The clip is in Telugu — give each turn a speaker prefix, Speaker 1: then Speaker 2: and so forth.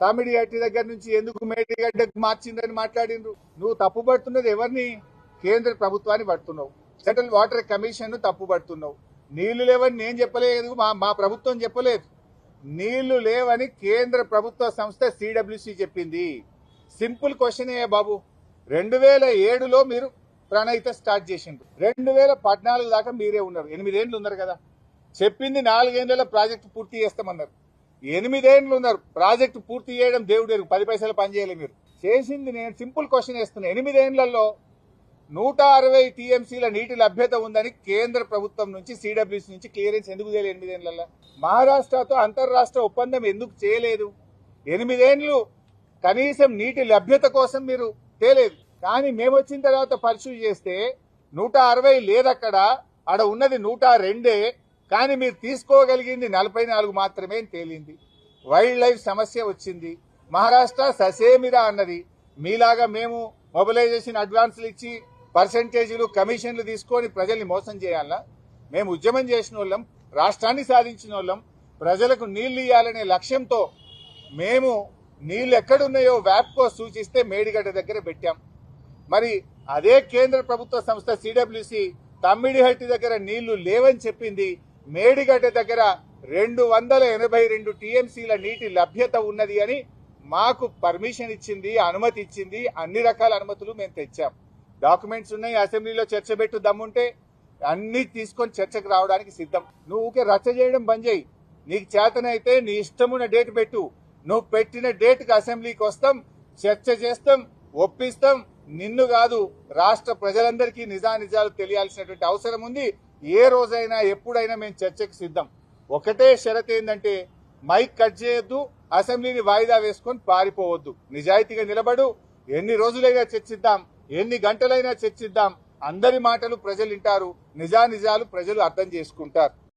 Speaker 1: తామిడిగట్టి దగ్గర నుంచి ఎందుకు మేడిగడ్డకు మార్చిందని మాట్లాడిండ్రు? నువ్వు తప్పు పడుతున్నది ఎవరిని? కేంద్ర ప్రభుత్వాన్ని పడుతున్నావు. సెంట్రల్ వాటర్ కమిషన్ తప్పు పడుతున్నావు నీళ్ళు లేవని నేను చెప్పలేదు మా మా ప్రభుత్వం చెప్పలేదు. నీళ్ళు లేవని కేంద్ర ప్రభుత్వ సంస్థ సిడబ్ల్యూసి చెప్పింది. సింపుల్ క్వశ్చన్ ఏ బాబు? రెండు వేల ఏడులో మీరు ప్రణయిత స్టార్ట్ చేసిండ్రు. రెండు వేల పద్నాలుగు దాకా మీరే ఉన్నారు. ఎనిమిదేండ్లు ఉన్నారు కదా. చెప్పింది నాలుగేళ్ళలో ప్రాజెక్టు పూర్తి చేస్తామన్నారు. ఎనిమిదేండ్లు ఉన్నారు ప్రాజెక్టు పూర్తి చేయడం దేవుడు పది పైసలు పనిచేయలే మీరు. చేసింది నేను సింపుల్ క్వశ్చన్ వేస్తున్నా. ఎనిమిదేండ్లలో నూట అరవై టీఎంసీల నీటి లభ్యత ఉందని కేంద్ర ప్రభుత్వం నుంచి సిడబ్ల్యూసీ నుంచి క్లియరెన్స్ ఎందుకు చేయలేదు ఎనిమిదేళ్ళలో మహారాష్ట్రతో అంతర్రాష్ట్ర ఒప్పందం ఎందుకు చేయలేదు? ఎనిమిదేండ్లు కనీసం నీటి లభ్యత కోసం మీరు తేలేదు. కానీ మేము వచ్చిన తర్వాత పరిశీలి చేస్తే నూట అరవై లేదక్కడ ఆడ ఉన్నది నూట రెండే. కానీ మీరు తీసుకోగలిగింది నలభై నాలుగు మాత్రమే తేలింది. వైల్డ్ లైఫ్ సమస్య వచ్చింది. మహారాష్ట్ర ససేమిరా అన్నది. మీలాగా మేము మొబిలైజేషన్ అడ్వాన్సులు ఇచ్చి పర్సంటేజీలు కమిషన్లు తీసుకొని ప్రజల్ని మోసం చేయాలా? మేము ఉద్యమం చేసిన వాళ్ళం రాష్ట్రాన్ని సాధించిన వాళ్ళం ప్రజలకు నీళ్ళు ఇవ్వాలనే లక్ష్యంతో మేము నీళ్ళు ఎక్కడున్నాయో వ్యాప్కో సూచిస్తే మేడిగడ్డ దగ్గర పెట్టాం. మరి అదే కేంద్ర ప్రభుత్వ సంస్థ సిడబ్ల్యూసి తమ్మిడిహట్టి దగ్గర నీళ్ళు లేవని చెప్పింది. మేడిగడ్డ దగ్గర రెండు వందల ఎనభై రెండు టీఎంసీల నీటి లభ్యత ఉన్నది అని మాకు పర్మిషన్ ఇచ్చింది అనుమతి ఇచ్చింది అన్ని రకాల అనుమతులు మేము తెచ్చాం. డాక్యుమెంట్స్ ఉన్నాయి అసెంబ్లీలో చర్చ పెట్టు దమ్ముంటే అన్ని తీసుకొని చర్చకు రావడానికి సిద్ధం. నువ్వు ఊకే రచ్చ చేయడం బంద్ చేయి. నీకు చేతనైతే నీ ఇష్టమున్న డేట్ పెట్టు. నువ్వు పెట్టిన డేట్కి అసెంబ్లీకి వస్తాం చర్చ చేస్తాం ఒప్పిస్తాం. నిన్ను కాదు రాష్ట్ర ప్రజలందరికీ నిజానిజాలు తెలియాల్సినటువంటి అవసరం ఉంది. ఏ రోజైనా ఎప్పుడైనా మేము చర్చకు సిద్ధం. ఒకటే షరత్ ఏంటంటే మైక్ కట్ చేయొద్దు అసెంబ్లీని వాయిదా వేసుకొని పారిపోవద్దు. నిజాయితీగా నిలబడు ఎన్ని రోజులైనా చర్చిద్దాం ఎన్ని గంటలైనా చర్చిద్దాం అందరి మాటలు ప్రజలు వింటారు నిజానిజాలు ప్రజలు అర్థం చేసుకుంటారు.